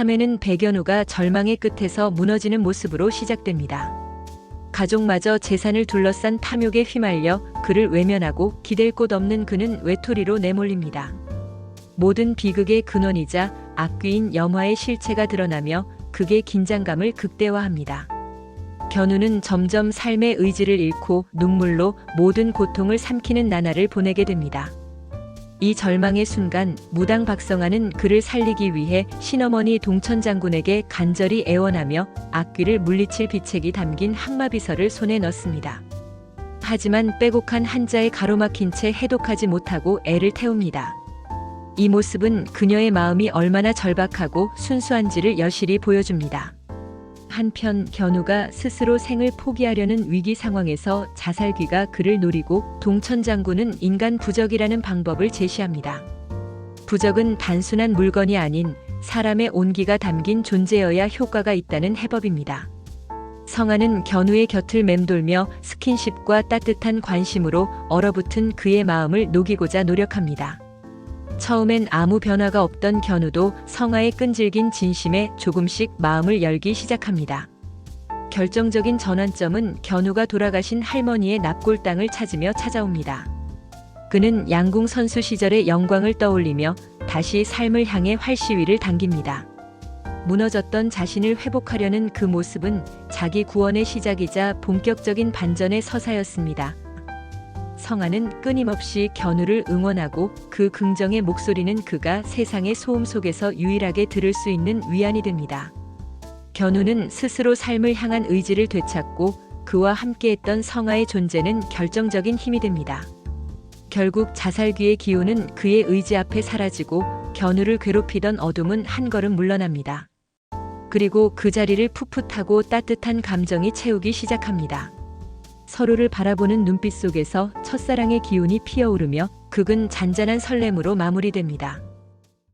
3회는 백연우가 절망의 끝에서 무너지는 모습으로 시작됩니다. 가족마저 재산을 둘러싼 탐욕에 휘말려 그를 외면하고 기댈 곳 없는 그는 외톨이로 내몰립니다. 모든 비극의 근원이자 악귀인 염화의 실체가 드러나며 극의 긴장감을 극대화합니다. 견우는 점점 삶의 의지를 잃고 눈물로 모든 고통을 삼키는 나날을 보내게 됩니다. 이 절망의 순간 무당 박성아는 그를 살리기 위해 신어머니 동천 장군에게 간절히 애원하며 악귀를 물리칠 비책이 담긴 항마비서를 손에 넣습니다. 하지만 빼곡한 한자에 가로막힌 채 해독하지 못하고 애를 태웁니다. 이 모습은 그녀의 마음이 얼마나 절박하고 순수한지를 여실히 보여줍니다. 한편 견우가 스스로 생을 포기하려는 위기 상황에서 자살귀가 그를 노리고 동천 장군은 인간 부적이라는 방법을 제시합니다. 부적은 단순한 물건이 아닌 사람의 온기가 담긴 존재여야 효과가 있다는 해법입니다. 성아는 견우의 곁을 맴돌며 스킨십과 따뜻한 관심으로 얼어붙은 그의 마음을 녹이고자 노력합니다. 처음엔 아무 변화가 없던 견우도 성아의 끈질긴 진심에 조금씩 마음을 열기 시작합니다. 결정적인 전환점은 견우가 돌아가신 할머니의 납골 땅을 찾으며 찾아옵니다. 그는 양궁 선수 시절의 영광을 떠올리며 다시 삶을 향해 활시위를 당깁니다. 무너졌던 자신을 회복하려는 그 모습은 자기 구원의 시작이자 본격적인 반전의 서사였습니다. 성아는 끊임없이 견우를 응원하고 그 긍정의 목소리는 그가 세상의 소음 속에서 유일하게 들을 수 있는 위안이 됩니다. 견우는 스스로 삶을 향한 의지를 되찾고 그와 함께했던 성아의 존재는 결정적인 힘이 됩니다. 결국 자살귀의 기운은 그의 의지 앞에 사라지고 견우를 괴롭히던 어둠은 한 걸음 물러납니다. 그리고 그 자리를 풋풋하고 따뜻한 감정이 채우기 시작합니다. 서로를 바라보는 눈빛 속에서 첫사랑의 기운이 피어오르며 극은 잔잔한 설렘으로 마무리됩니다.